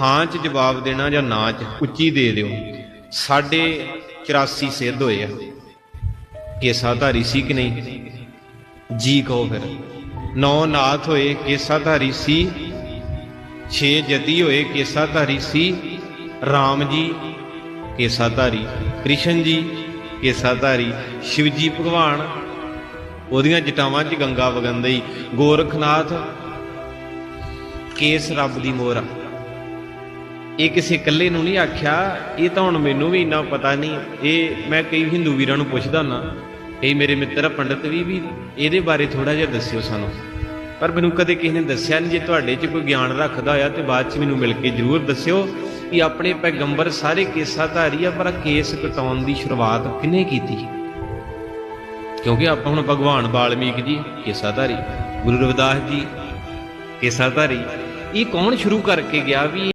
ਹਾਂ ਚ ਜਵਾਬ ਦੇਣਾ ਜਾਂ ਨਾ ਚ ਉੱਚੀ ਦੇ ਦਿਓ। ਸਾਡੇ 84 ਸਿੱਧ ਹੋਏ ਆ। ਕੇਸਾਧਾਰੀ ਸੀ ਕਿ ਨਹੀਂ? ਜੀ ਕਹੋ ਫਿਰ। ਨੌ ਨਾਥ ਹੋਏ, ਕੇਸਾਧਾਰੀ ਸੀ। ਛੇ ਜਤੀ ਹੋਏ, ਕੇਸਾਧਾਰੀ ਸੀ। RAM ਜੀ, ਕੇਸਾਧਾਰੀ। ਕ੍ਰਿਸ਼ਨ ਜੀ, ਕੇਸਾਧਾਰੀ। ਸ਼ਿਵ ਜੀ ਭਗਵਾਨ। ਉਹਦੀਆਂ ਜਟਾਵਾਂ 'ਚ ਗੰਗਾ ਵਗੰਦਈ ਗੋਰਖਨਾਥ, ਕੇਸ ਰੱਬ ਦੀ ਮੋਹਰ ਇਹ ਕਿਸੇ ਇਕੱਲੇ ਨੂੰ ਨਹੀਂ ਆਖਿਆ, ਇਹ ਤਾਂ ਹੁਣ ਮੈਨੂੰ ਵੀ ਇੰਨਾ ਪਤਾ ਨਹੀਂ। ਇਹ ਮੈਂ ਕਈ ਹਿੰਦੂ ਵੀਰਾਂ ਨੂੰ ਪੁੱਛਦਾ ਨਾ ਕਈ ਮੇਰੇ ਮਿੱਤਰ ਆ ਪੰਡਤ ਵੀ ਵੀ ਇਹਦੇ ਬਾਰੇ ਥੋੜਾ ਜਿਹਾ ਦੱਸਿਓ ਸਾਨੂੰ। ਪਰ ਮੈਨੂੰ ਕਦੇ ਕਿਸੇ ਨੇ ਦੱਸਿਆ ਨਹੀਂ, ਜੇ ਤੁਹਾਡੇ 'ਚ ਕੋਈ ਗਿਆਨ ਰੱਖਦਾ ਹੋਇਆ ਤੇ ਬਾਅਦ 'ਚ ਮੈਨੂੰ ਮਿਲ ਕੇ ਜਰੂਰ ਦੱਸਿਓ ਕਿ ਆਪਣੇ ਪੈਗੰਬਰ ਸਾਰੇ ਕੇਸਾਧਾਰੀ ਆ, ਪਰ ਕੇਸ ਕਟਾਉਣ ਦੀ ਸ਼ੁਰੂਆਤ ਕਿਹਨੇ ਕੀਤੀ? ਕਿਉਂਕਿ ਆਪਾਂ ਹੁਣ ਭਗਵਾਨ ਬਾਲਮੀਕ ਜੀ, ਕੇਸਾਧਾਰੀ, ਗੁਰੂ ਰਵਿਦਾਸ ਜੀ, ਕੇਸਾਧਾਰੀ, ਇਹ ਕੌਣ ਸ਼ੁਰੂ ਕਰਕੇ ਗਿਆ ਵੀ